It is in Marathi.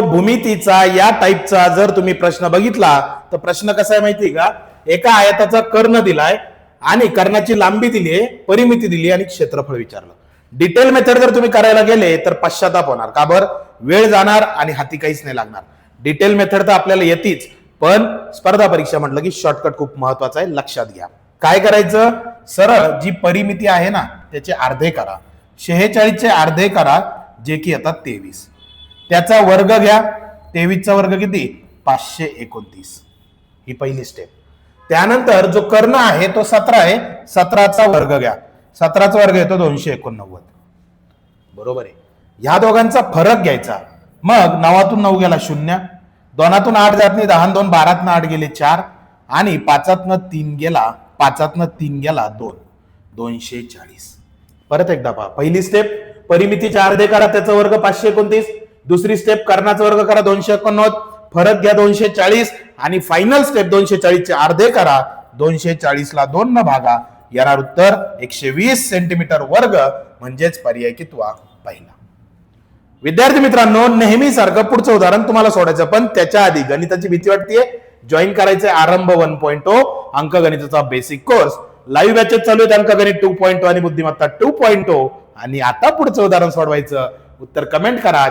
भूमितीचा या टाईपचा जर तुम्ही प्रश्न बघितला तर प्रश्न कसा आहे माहिती का? एका आयताचा कर्ण दिलाय आणि कर्णाची लांबी दिली आहे परिमिती दिली आणि क्षेत्रफळ विचारलं. डिटेल मेथड जर तुम्ही करायला गेले तर पश्चाताप होणार. का बर? वेळ जाणार आणि हाती काहीच नाही लागणार. डिटेल मेथड तर आपल्याला येतीच पण स्पर्धा परीक्षा म्हटलं की शॉर्टकट खूप महत्त्वाचा आहे लक्षात घ्या. काय करायचं? सरळ जी परिमिती आहे ना त्याचे अर्धे करा. शेहेचाळीसचे अर्धे करा जे की येतात तेवीस. त्याचा वर्ग घ्या. तेवीसचा वर्ग किती? पाचशे एकोणतीस. ही पहिली स्टेप त्यानंतर जो कर्ण आहे तो सतरा आहे. सतराचा वर्ग घ्या. सतराचा वर्ग येतो दोनशे एकोणनव्वद. बरोबर आहे. ह्या दोघांचा फरक घ्यायचा. मग नवातून नऊ गेला शून्य. दोनातून आठ जात नाही दहा दोन बारातनं आठ गेले चार. आणि पाचातनं तीन गेला पाचातनं तीन गेला दोन. दोनशे चाळीस. परत एकदा पहा. पहिली स्टेप परिमितीचे अर्धे करा त्याचा वर्ग पाचशे एकोणतीस. दुसरी स्टेप कर्णाचा वर्ग करा दोनशे एकोणनव्वद. फरक घ्या दोनशे चाळीस आणि फायनल स्टेप दोनशे चाळीसचे अर्धे करा. दोनशे चाळीस ला दोन न भागा. येणार उत्तर एकशे वीस सेंटीमीटर वर्ग म्हणजेच पर्याय कितवा पहिला. विद्यार्थी मित्रांनो नेहमी सारखं पुढचं उदाहरण तुम्हाला सोडायचं पण त्याच्या आधी गणिताची भीती वाटतेय. जॉईन करायचे आरंभ वन पॉईंट ओ अंक गणिताचा बेसिक कोर्स लाईव्ह बॅचेस चालू आहेत अंक गणित टू पॉईंट oh आणि बुद्धिमत्ता टू पॉईंट ओ आणि आता पुढचं उदाहरण सोडवायचं. उत्तर कमेंट करा.